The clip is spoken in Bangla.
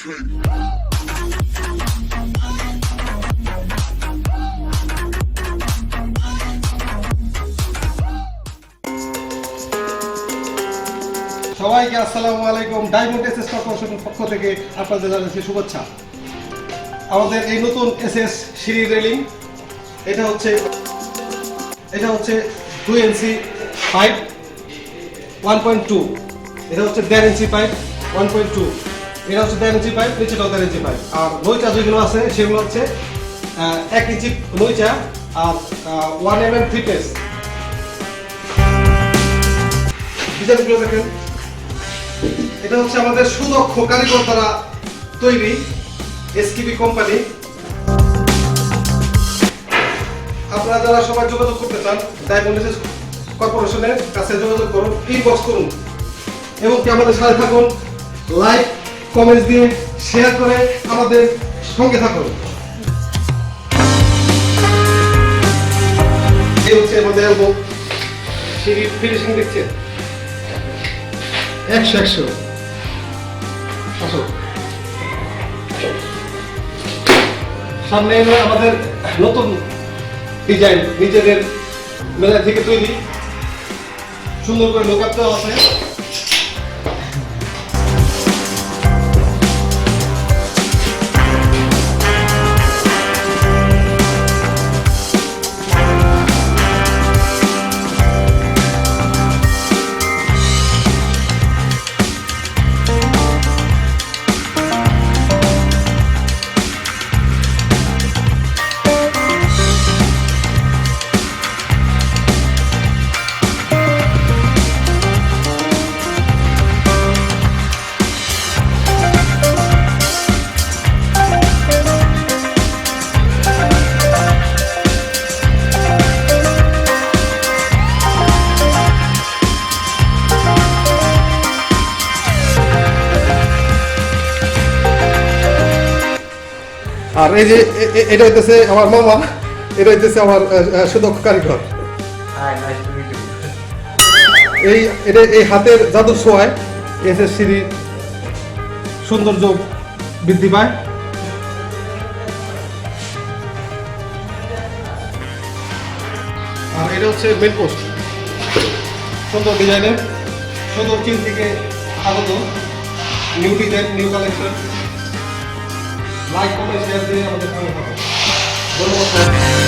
সবাইকে আসসালামু আলাইকুম। ডায়মন্ড এসএস কর্পোরেশনের পক্ষ থেকে আপনাদের জানাচ্ছি শুভেচ্ছা। আমাদের এই নতুন এসএস সিঁড়ি রেলিং এটা হচ্ছে এটা হচ্ছে দুই inch pipe one point two এটা হচ্ছে দেড় inch pipe one point two এটা হচ্ছে দেড় ইঞ্চি পাইপ, নিচেটাও দেড় ইঞ্চি পাইপ। আর নইচা যেগুলো আছে, সেগুলো হচ্ছে এক ইঞ্চি নইচা আর one M M three piece ডিজাইনগুলো দেখেন। এটা হচ্ছে আমাদের সুদক্ষ কারিগর দ্বারা তৈরি এসকিবি কোম্পানি আপনারা যারা সবাই যোগাযোগ করতে চান ডায়মন্ড কর্পোরেশনের কাছে যোগাযোগ করুন ইনবক্স করুন। এবং কি আমাদের সাথে থাকুন লাইক কমেন্টস দিয়ে শেয়ার করে আমাদের সঙ্গে থাকুন। হচ্ছে আমাদের অ্যালবাম সিঁড়ি ফিনিশিং দেখছেন একশো একশো। আসো। সামনে এলো আমাদের নতুন ডিজাইন নিজেদের মেলা থেকে তৈরি। সুন্দর করে লোকাপ দেওয়া আছে। আর এই যে এটা হইতেছে আমার মামা এটা হইতেছে আমার সুদক্ষ কারিগর. এই এটা এই হাতের জাদুর ছোঁয়ায় এসএসসির সৌন্দর্য বৃদ্ধি পায়। আর এটা হচ্ছে মেন পোস্ট সুন্দর ডিজাইনের সুন্দর চীন থেকে আগত। New design new collection like comment share দিয়ে আমাদের সঙ্গে থাকুন ধন্যবাদ।